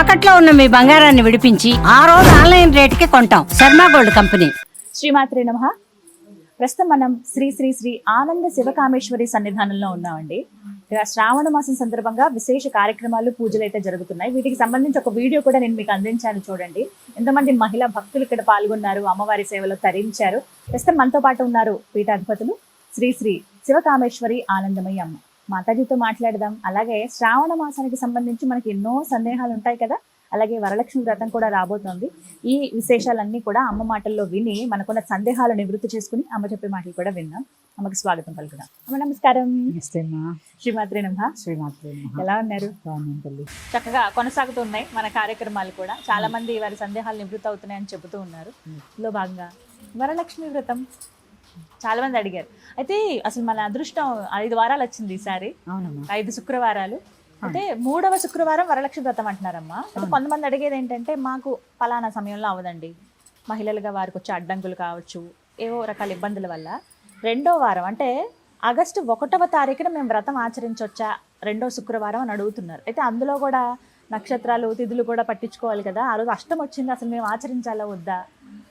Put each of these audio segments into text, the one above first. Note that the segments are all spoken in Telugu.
తాకట్లో ఉన్న మీ బంగారాన్ని విడిపించి ఆ రోజు ఆన్లైన్ రేటుకి కొంటాం. Sharma gold company. శ్రీమాత్రి నమ. ప్రస్తుతం మనం శ్రీ శ్రీ శ్రీ ఆనంద శివకామేశ్వరి సన్నిధానంలో ఉన్నామండి. శ్రావణ మాసం సందర్భంగా విశేష కార్యక్రమాలు పూజలు అయితే జరుగుతున్నాయి. వీటికి సంబంధించి ఒక వీడియో కూడా నేను మీకు అందించాను చూడండి. ఎంతమంది మహిళా భక్తులు ఇక్కడ పాల్గొన్నారు అమ్మవారి సేవలో తరించారు. ప్రస్తుతం మనతో పాటు ఉన్నారు పీఠాధిపతులు శ్రీ శ్రీ శివకామేశ్వరి ఆనందమయ్య అమ్మ. మాతాజీతో మాట్లాడదాం. అలాగే శ్రావణ మాసానికి సంబంధించి మనకి ఎన్నో సందేహాలు ఉంటాయి కదా? అలాగే వరలక్ష్మి వ్రతం కూడా రాబోతోంది. ఈ విశేషాలన్నీ కూడా అమ్మ మాటల్లో విని మనకున్న సందేహాలు నివృత్తి చేసుకుని అమ్మ చెప్పే మాటలు కూడా విన్నాం. అమ్మకి స్వాగతం పలుకుదాం. అమ్మ నమస్కారం. శ్రీమాత్రి నమ. శ్రీమాత్రి. ఎలా ఉన్నారు? చక్కగా కొనసాగుతున్నాయి మన కార్యక్రమాలు కూడా. చాలా మంది వారి సందేహాలు నివృత్తి అవుతున్నాయని చెబుతూ ఉన్నారు. ఇందులో భాగంగా వరలక్ష్మి వ్రతం. చాలా మంది అడిగారు. అయితే అసలు మన అదృష్టం ఐదు వారాలు వచ్చింది ఈసారి. ఐదు శుక్రవారాలు. అయితే మూడవ శుక్రవారం వరలక్ష్మి వ్రతం అంటున్నారమ్మా. కొంతమంది అడిగేది ఏంటంటే మాకు ఫలానా సమయంలో అవదండి మహిళలుగా వారికి వచ్చే అడ్డంకులు కావచ్చు ఏవో రకాల ఇబ్బందుల వల్ల. రెండో వారం అంటే ఆగస్టు ఒకటవ తారీఖున మేము వ్రతం ఆచరించవచ్చా రెండో శుక్రవారం అని అడుగుతున్నారు. అయితే అందులో కూడా నక్షత్రాలు తిథులు కూడా పట్టించుకోవాలి కదా. ఆ రోజు అష్టం వచ్చింది అసలు మేము ఆచరించాలా వద్దా?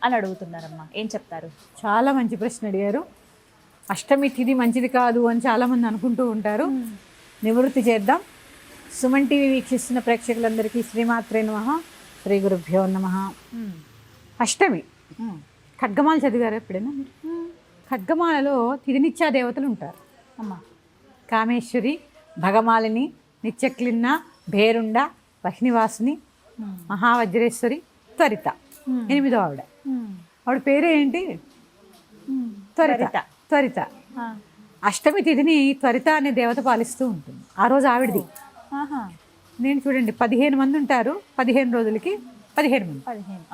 అని అడుగుతున్నారమ్మా. ఏం చెప్తారు? చాలా మంచి ప్రశ్న అడిగారు. అష్టమి తిథి మంచిది కాదు అని చాలామంది అనుకుంటూ ఉంటారు. నివృత్తి చేద్దాం. సుమన్ టీవీ వీక్షిస్తున్న ప్రేక్షకులందరికీ శ్రీమాత్రే నమ. శ్రీ గురుభ్యో నమ. అష్టమి. ఖడ్గమాలు చదివారు ఎప్పుడైనా? మీరు ఖడ్గమాలలో తిథినిత్యా దేవతలు ఉంటారు. అమ్మా. కామేశ్వరి భగమాలిని నిత్యక్లిన్న భేరుండ వహ్నివాసుని మహావజ్రేశ్వరి త్వరిత. ఎనిమిదో ఆవిడ. ఆవిడ పేరు ఏంటి త్వరిత. త్వరిత. త్వరిత. అష్టమి తిథిని త్వరిత అనే దేవత పాలిస్తూ ఉంటుంది. ఆ రోజు ఆవిడది. నేను చూడండి పదిహేను మంది ఉంటారు. పదిహేను రోజులకి పదిహేను మంది. పదిహేను.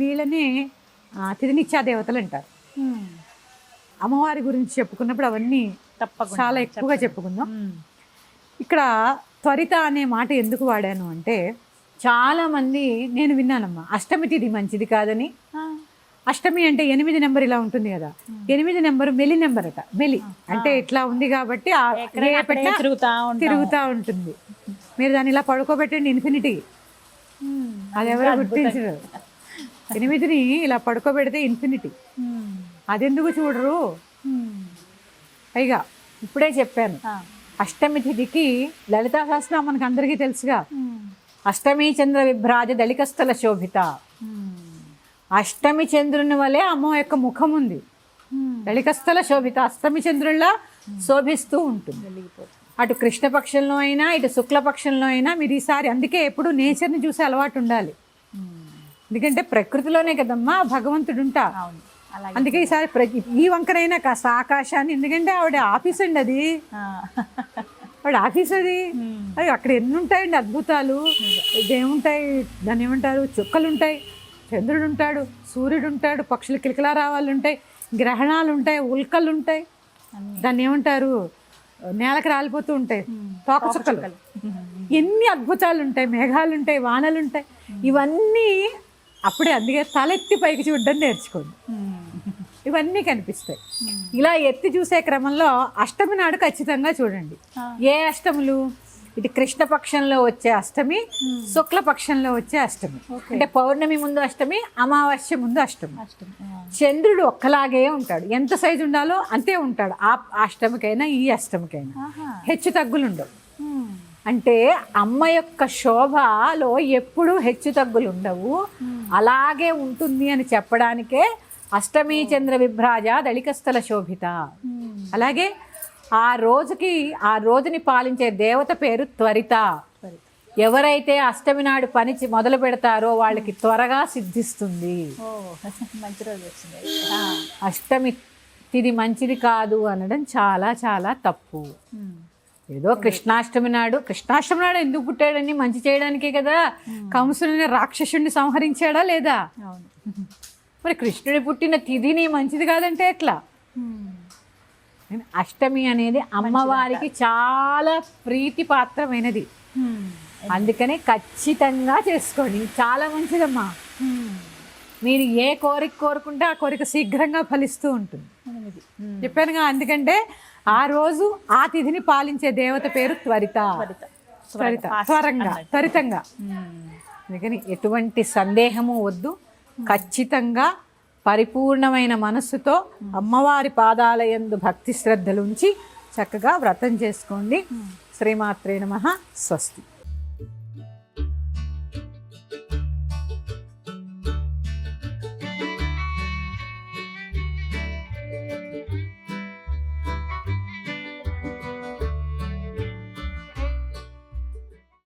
వీళ్ళని ఆ, తిథినిత్యా దేవతలు అంటారు. అమ్మవారి గురించి చెప్పుకున్నప్పుడు అవన్నీ తప్పకుండా చాలా ఎక్కువగా చెప్పుకుందాం. ఇక్కడ త్వరిత అనే మాట ఎందుకు వాడాను అంటే చాలామంది నేను విన్నానమ్మా. అష్టమి తిథి మంచిది కాదని. అష్టమి అంటే ఎనిమిది నెంబర్ ఇలా ఉంటుంది కదా. ఎనిమిది నెంబర్ మెలి నెంబర్ అట. మెలి. అంటే ఇట్లా ఉంది కాబట్టి తిరుగుతా ఉంటాం. తిరుగుతూ ఉంటుంది. మీరు దాన్ని ఇలా పడుకోబెట్టండి ఇన్ఫినిటీ. అది ఎవరు గుర్తించరు. ఎనిమిదిని ఇలా పడుకోబెడితే ఇన్ఫినిటీ. అదెందుకు చూడరు. పైగా ఇప్పుడే చెప్పాను. అష్టమి తిథికి లలితా సహస్రం మనకు అందరికీ తెలుసుగా. అష్టమి చంద్ర విభ్రాజ దళికస్థల శోభిత. అష్టమి చంద్రుని వలె అమ్మ యొక్క ముఖం ఉంది. దళికస్థల శోభిత అష్టమి చంద్రుల్లా శోభిస్తూ ఉంటుంది. అటు కృష్ణపక్షంలో అయినా ఇటు శుక్లపక్షంలో అయినా మీరు ఈసారి అందుకే ఎప్పుడు నేచర్ని చూసే అలవాటు ఉండాలి. ఎందుకంటే ప్రకృతిలోనే కదమ్మా భగవంతుడు ఉంటా అందుకే ఈసారి ఈ వంకరైనా కాస్త ఆకాశాన్ని ఎందుకంటే ఆవిడ ఆఫీస్ అండి అది ఆ. ఆవిడ ఆఫీస్ అది. అవి అక్కడ ఎన్ని ఉంటాయండి అద్భుతాలు. ఇదేముంటాయి దాన్ని ఏమంటారు? చుక్కలు ఉంటాయి చంద్రుడు ఉంటాడు సూర్యుడు ఉంటాడు పక్షులు కిలకిలా రావాలు ఉంటాయి గ్రహణాలు ఉంటాయి ఉల్కలు ఉంటాయి. దాన్ని ఏమంటారు? నేలకు రాలిపోతూ ఉంటాయి. తోక చుక్కలు. ఎన్ని అద్భుతాలు ఉంటాయి మేఘాలు ఉంటాయి వానలు ఉంటాయి ఇవన్నీ అప్పుడే అందుకే తలెత్తి పైకి చూడడం నేర్చుకోండి. ఇవన్నీ కనిపిస్తాయి. ఇలా ఎత్తి చూసే క్రమంలో అష్టమి నాడు ఖచ్చితంగా చూడండి. ఏ అష్టములు? ఇటు కృష్ణపక్షంలో వచ్చే అష్టమి శుక్లపక్షంలో వచ్చే అష్టమి. అంటే పౌర్ణమి ముందు అష్టమి అమావాస్య ముందు అష్టమి. చంద్రుడు ఒక్కలాగే ఉంటాడు. ఎంత సైజు ఉండాలో అంతే ఉంటాడు. ఆ అష్టమికైనా ఈ అష్టమికైనా. హెచ్చు తగ్గులు ఉండవు. అంటే అమ్మ యొక్క శోభలో ఎప్పుడూ హెచ్చు తగ్గులు ఉండవు. అలాగే ఉంటుంది అని చెప్పడానికే అష్టమి చంద్ర విభ్రాజ దళికస్థల శోభిత. అలాగే ఆ రోజుకి ఆ రోజుని పాలించే దేవత పేరు త్వరిత. ఎవరైతే అష్టమి నాడు పని మొదలు పెడతారో వాళ్ళకి త్వరగా సిద్ధిస్తుంది. మంచి రోజు వచ్చింది. అష్టమి తిది మంచిది కాదు అనడం చాలా చాలా తప్పు. ఏదో కృష్ణాష్టమి నాడు కృష్ణాష్టమి నాడు ఎందుకు పుట్టాడని మంచి చేయడానికే కదా. కంసుని రాక్షసుడిని సంహరించాడా లేదా? అవును. మరి కృష్ణుడి పుట్టిన తిథిని మంచిది కాదంటే ఎట్లా. అష్టమి అనేది అమ్మవారికి చాలా ప్రీతిపాత్రమైనది. అందుకని ఖచ్చితంగా చేసుకోండి. చాలా మంచిదమ్మా. మీరు ఏ కోరిక కోరుకుంటే ఆ కోరిక శీఘ్రంగా ఫలిస్తూ ఉంటుంది. చెప్పానుగా అందుకంటే ఆ రోజు ఆ తిథిని పాలించే దేవత పేరు త్వరిత. త్వరిత. త్వరంగా. త్వరితంగా. అందుకని ఎటువంటి సందేహము వద్దు. ఖచ్చితంగా పరిపూర్ణమైన మనస్సుతో అమ్మవారి పాదాల ఎందు భక్తి శ్రద్ధలుంచి చక్కగా వ్రతం చేసుకోండి. శ్రీమాత్రే నమ. స్వస్తి.